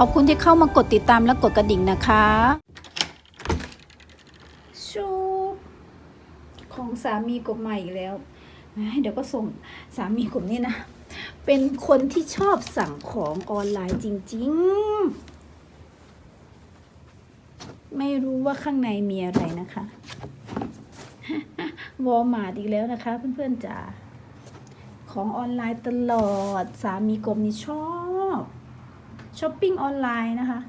ขอบคุณที่เข้ามากดติดตามและกดกระดิ่งนะคะชูของสามีกบใหม่อีกแล้วเดี๋ยวก็ส่งสามีกบนี่นะ เป็นคนที่ชอบสั่งของออนไลน์จริง ๆ ไม่รู้ว่าข้างในมีอะไรนะคะวอลมาร์ทอีกแล้วนะคะ เพื่อนๆจ๋าของออนไลน์ตลอดสามีกบนี่ชอบ ช้อปปิ้งออนไลน์นะคะ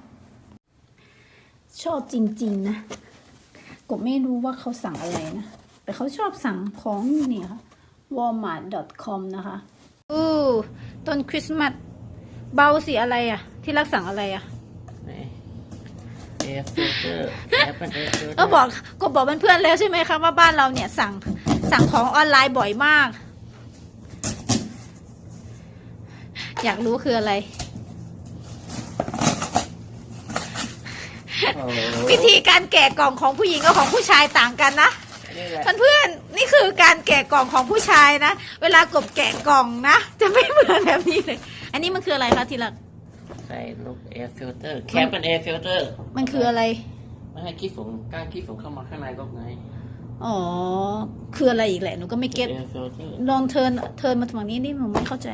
ชอบจริง ๆ นะกบไม่รู้ว่าเขาสั่งอะไรนะ แต่เขาชอบสั่งของนี่ค่ะ walmart.com นะคะอู้ต้นคริสต์มาสเบาสีอะไรอะที่รักสั่งอะไรอะเอฟฟิลเตอร์แอปเป็นเอฟฟิลเตอร์ก็บอกก็บอกเพื่อนๆแล้วใช่ไหมคะว่าบ้านเราเนี่ยสั่งสั่งของออนไลน์บ่อยมาก อยากรู้คืออะไร วิธีการแกะกล่องของผู้หญิงกับของผู้ชายต่างกันนะนี่แหละเพื่อนๆนี่คือการแกะกล่องของผู้ชายนะ เวลากบแกะกล่องนะ จะไม่เหมือนแบบนี้เลย อันนี้มันคืออะไรคะทีละใส่ลูกเอฟฟิลเตอร์แคปเป็นเอฟฟิลเตอร์มันคืออะไรไม่ให้ขี้ฝุ่นกล้าขี้ฝุ่นเข้ามาข้างในรถไงอ๋อ คืออะไรอีกแหละหนูก็ไม่เก็ตเอฟฟิลเตอร์ลองเทิร์นเทิร์นมาฝั่งนี้นี่หนูไม่เข้าใจ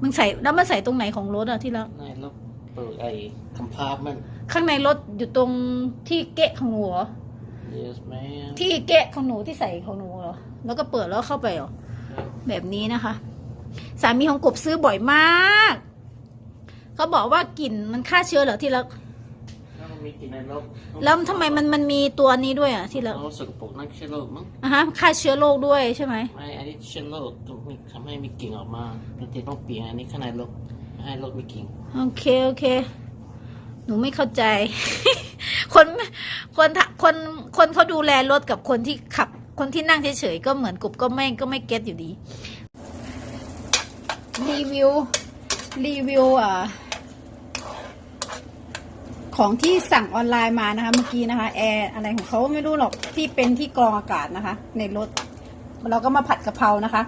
มึงใส่แล้วมันใส่ตรงไหนของรถอะที่ละในรถ เปิดไอ้คัมพาร์ตมัน ข้างในรถอยู่ตรงที่เกะของหนูเหรอ yes man ที่เกะของหนูที่ใส่ของหนูเหรอ แล้วก็เปิดแล้วเข้าไปเหรอ แบบนี้นะคะ สามีของกบซื้อบ่อยมาก เขาบอกว่ากลิ่นมันฆ่าเชื้อเหรอที่ละแล้วมันมีกลิ่นในรถแล้วทำไมมันมันมีตัวนี้ด้วยอะที่ละเราสกปรกนั่นเชื้อโรคมั้งอะฮะฆ่าเชื้อโรคด้วยใช่ไหมไม่อันนี้เชื้อโรคต้องมีทำให้มีกลิ่นออกมาบางทีต้องเปลี่ยนอันนี้ข้างในรถไม่ ให้รถมีกลิ่นโอเคโอเค หนูไม่เข้าใจ คนคนคนคนเขาดูแลรถกับคนที่ขับ คนที่นั่งเฉยๆก็เหมือนกบก็ไม่ก็ไม่เก็ตอยู่ดี รีวิว รีวิวอะของที่สั่งออนไลน์มานะคะ เมื่อกี้นะคะแอร์อะไรของเขาไม่รู้หรอกที่เป็นที่กรองอากาศนะคะ ในรถเราก็มาผัดกะเพรานะคะ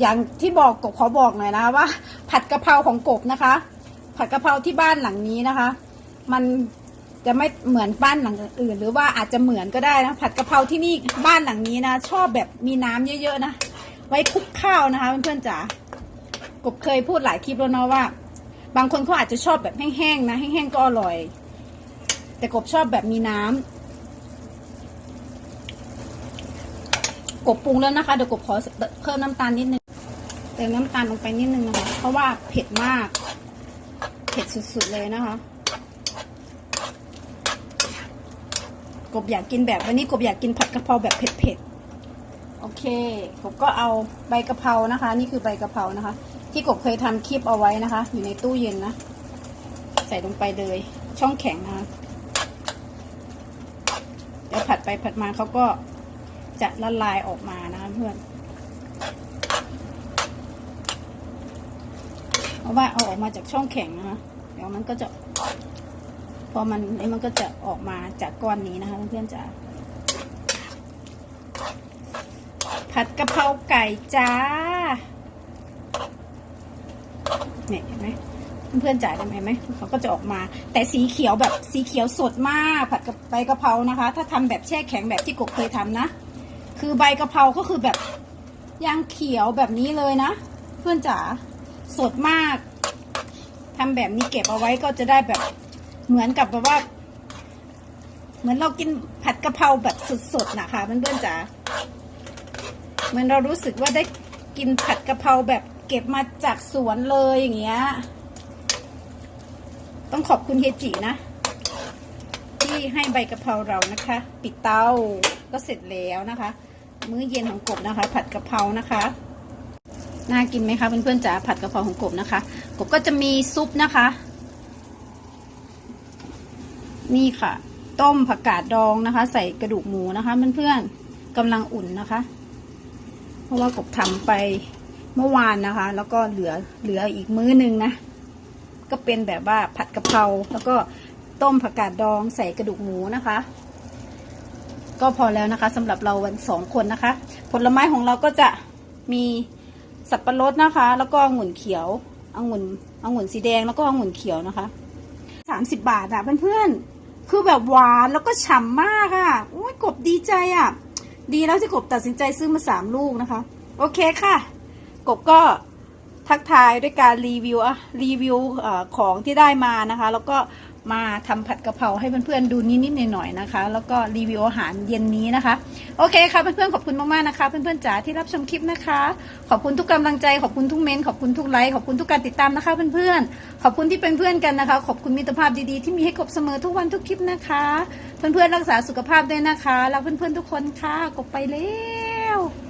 อย่างที่บอกกบขอบอกหน่อยนะว่า ผัดกะเพราของกบนะคะ ผัดกะเพราที่บ้านหลังนี้นะคะ มันจะไม่เหมือนบ้านหลังอื่น หรือว่าอาจจะเหมือนก็ได้นะผัดกะเพราที่นี่บ้านหลังนี้นะ ชอบแบบมีน้ำเยอะๆนะ ไว้คลุกข้าวนะคะเพื่อนๆจ๋ากบเคยพูดหลายคลิปแล้วเนาะว่า บางคนเขาอาจจะชอบแบบแห้งๆนะแห้งๆก็อร่อย แต่กบชอบแบบมีน้ำกบปรุงแล้วนะคะเดี๋ยวกบขอเพิ่มน้ำตาลนิดนึง เติมน้ำตาลลงไปนิดนึงนะคะ เพราะว่าเผ็ดมาก เผ็ดสุดๆเลยนะคะ กบอยากกินแบบวันนี้กบอยากกินผัดกะเพราแบบเผ็ดๆ โอเค กบก็เอาใบกะเพรานะคะ นี่คือใบกะเพรานะคะ ที่กบเคยทำคลิปเอาไว้นะคะ อยู่ในตู้เย็นนะ ใส่ลงไปเลย ช่องแข็งนะคะเดี๋ยวผัดไปผัดมาเขาก็จะละลายออกมานะคะเพื่อน เพราะว่าเอาออกมาจากช่องแข็งนะคะเดี๋ยวมันก็จะพอมันนี่มันก็จะออกมาจากก้อนนี้นะคะเพื่อนๆจ๋าผัดกะเพราไก่จ้าเนี่ยเห็นไหมเพื่อนๆจ๋าเห็นไหมเขาก็จะออกมา แต่สีเขียวแบบสีเขียวสดมากผัดกับใบกะเพรานะคะ ถ้าทำแบบแช่แข็งแบบที่กบเคยทำนะ คือใบกะเพราก็คือแบบยางเขียวแบบนี้เลยนะ เพื่อนจ๋า สดมากทำแบบนี้เก็บเอาไว้ก็จะได้แบบเหมือนกับแบบว่า เหมือนเรากินผัดกะเพราแบบสดๆนะคะเพื่อนๆจ๋าเหมือนเรารู้สึกว่าได้กินผัดกะเพราแบบเก็บมาจากสวนเลยอย่างเงี้ย ต้องขอบคุณเฮจินะ ที่ให้ใบกะเพราเรานะคะ ปิดเตาก็เสร็จแล้วนะคะ มื้อเย็นของกบนะคะ ผัดกะเพรานะคะ น่ากินไหมคะเพื่อนๆจ๋าผัดกะเพราของกบนะคะ กบก็จะมีซุปนะคะ นี่ค่ะ ต้มผักกาดดองนะคะ ใส่กระดูกหมูนะคะเพื่อนๆกำลังอุ่นนะคะ เพราะว่ากบทำไปเมื่อวานนะคะ แล้วก็เหลือเหลืออีกมื้อหนึ่งนะ ก็เป็นแบบว่าผัดกะเพราแล้วก็ต้มผักกาดดองใส่กระดูกหมูนะคะ ก็พอแล้วนะคะสำหรับเราวันสองคนนะคะ ผลไม้ของเราก็จะมี สับปะรดนะคะ แล้วก็องุ่นเขียวองุ่นองุ่นสีแดงแล้วก็องุ่นเขียวนะคะสามสิบาทอะเพื่อนๆคือแบบหวานแล้วก็ฉ่ำมากอะโอ้ยกบดีใจอะดีแล้วที่กบตัดสินใจซื้อมาสามลูกนะคะ โอเคค่ะ กบก็ทักทายด้วยการรีวิวอะรีวิวอของที่ได้มานะคะ แล้วก็ มาทำผัดกะเพราให้เพื่อนๆดูนิดๆหน่อยๆนะคะ แล้วก็รีวิวอาหารเย็นนี้นะคะ โอเคค่ะเพื่อนๆขอบคุณมากๆนะคะ เพื่อนๆจ๋าที่รับชมคลิปนะคะ ขอบคุณทุกกำลังใจขอบคุณทุกเมนขอบคุณทุกไลค์ขอบคุณทุกการติดตามนะคะ เพื่อนๆขอบคุณที่เป็นเพื่อนกันนะคะ ขอบคุณมิตรภาพดีๆที่มีให้กบเสมอทุกวันทุกคลิปนะคะ เพื่อนๆรักษาสุขภาพด้วยนะคะรักเพื่อนๆทุกคนค่ะกบไปแล้ว